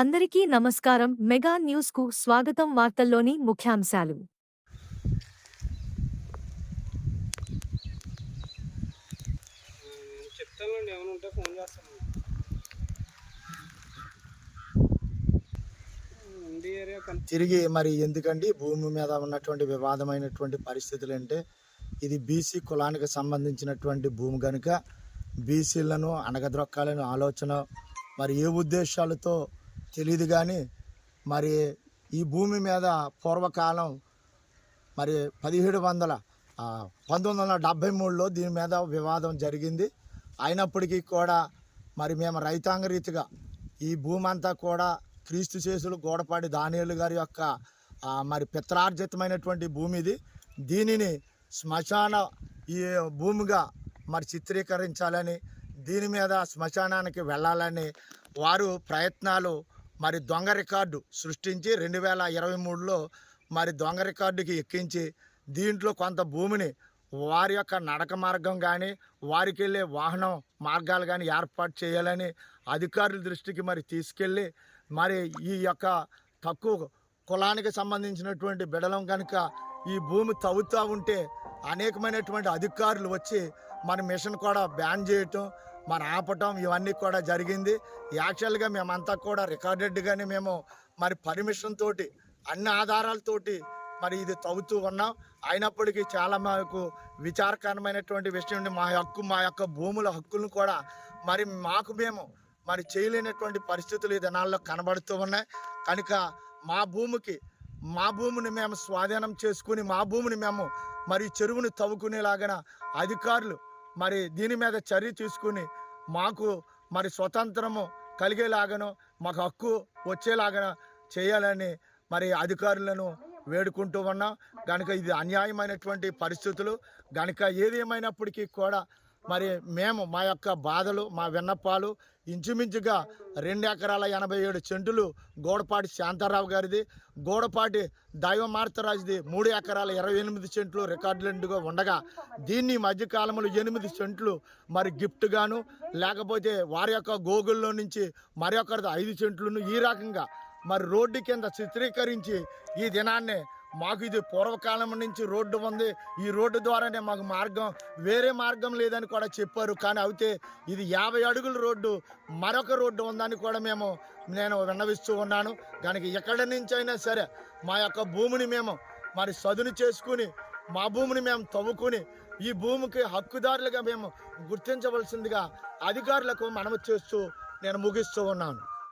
అందరికీ నమస్కారం. మెగా న్యూస్కు స్వాగతం వార్తల్లోని ముఖ్యాంశాలు. తిరిగి మరి ఎందుకండి? భూమి మీద ఉన్నటువంటి వివాదమైనటువంటి పరిస్థితులు అంటే ఇది బీసీ కులానికి సంబంధించినటువంటి భూమి కనుక బీసీలను అణగద్రొక్కాలని ఆలోచన మరి ఏ ఉద్దేశాలతో తెలియదు కానీ మరి ఈ భూమి మీద పూర్వకాలం మరి పదిహేడు వందల పంతొమ్మిది వందల డెబ్భై మూడులో దీని మీద వివాదం జరిగింది. అయినప్పటికీ కూడా మరి మేము రైతాంగ రీతిగా ఈ భూమి అంతా కూడా క్రీస్తు చేసులు గోడపాడి దానియేలు గారి యొక్క మరి పిత్రార్జితమైనటువంటి భూమి ఇది. దీనిని శ్మశాన ఈ భూమిగా మరి చిత్రీకరించాలని దీని మీద శ్మశానానికి వెళ్ళాలని వారు ప్రయత్నాలు మరి దొంగ రికార్డు సృష్టించి రెండు వేల ఇరవై మూడులో మరి దొంగ రికార్డుకి ఎక్కించి దీంట్లో కొంత భూమిని వారి యొక్క నడక మార్గం కానీ వారికి వెళ్ళే వాహనం మార్గాలు కానీ ఏర్పాటు చేయాలని అధికారుల దృష్టికి మరి తీసుకెళ్ళి మరి ఈ యొక్క తక్కువ కులానికి సంబంధించినటువంటి బిడలం కనుక ఈ భూమి తవ్వుతూ ఉంటే అనేకమైనటువంటి అధికారులు వచ్చి మన మిషన్ కూడా బ్యాన్ చేయటం మరి ఆపటం ఇవన్నీ కూడా జరిగింది. యాక్చువల్గా మేమంతా కూడా రికార్డెడ్గానే మేము మరి పర్మిషన్ తోటి అన్ని ఆధారాలతోటి మరి ఇది తవ్వుతూ ఉన్నాం. అయినప్పటికీ చాలా మాకు విచారకరమైనటువంటి విషయం మా హక్కు మా యొక్క భూముల హక్కులను కూడా మరి మాకు మేము మరి చేయలేనటువంటి పరిస్థితులు ఈ దినాల్లో కనబడుతూ ఉన్నాయి. కనుక మా భూమికి మా భూమిని మేము స్వాధీనం చేసుకుని మా భూమిని మేము మరి చెరువుని తవ్వుకునేలాగన అధికారులు మరి దీని మీద చర్య తీసుకుని మాకు మరి స్వతంత్రము కలిగేలాగను మాకు హక్కు వచ్చేలాగా చేయాలని మరి అధికారులను వేడుకుంటూ ఉన్నాం. కనుక ఇది అన్యాయమైనటువంటి పరిస్థితులు. కనుక ఏది ఏమైనప్పటికీ కూడా మరి మేము మా యొక్క బాధలు మా విన్నపాలు ఇంచుమించుగా రెండు ఎకరాల ఎనభై ఏడు చెంటులు గోడపాటి శాంతారావు గారిది. గోడపాటి దైవమార్తరాజుది మూడు ఎకరాల ఇరవై ఎనిమిది సెంట్లు రికార్డులుగా ఉండగా దీన్ని మధ్యకాలంలో ఎనిమిది సెంట్లు మరి గిఫ్ట్గాను లేకపోతే వారి యొక్క గోగుల్లో నుంచి మరి ఒకరిది ఐదు సెంట్లను ఈ రకంగా మరి రోడ్డు కింద చిత్రీకరించి ఈ దినాన్నే మాకు ఇది పూర్వకాలం నుంచి రోడ్డు ఉంది. ఈ రోడ్డు ద్వారానే మాకు మార్గం వేరే మార్గం లేదని కూడా చెప్పారు. కానీ అయితే ఇది యాభై అడుగుల రోడ్డు మరొక రోడ్డు ఉందని కూడా మేము నేను విన్నవిస్తూ ఉన్నాను. దానికి ఎక్కడి నుంచి అయినా సరే మా యొక్క భూమిని మేము మరి సదును చేసుకుని మా భూమిని మేము తవ్వుకుని ఈ భూమికి హక్కుదారులుగా మేము గుర్తించవలసిందిగా అధికారులకు మనవి చేస్తూ నేను ముగిస్తూ ఉన్నాను.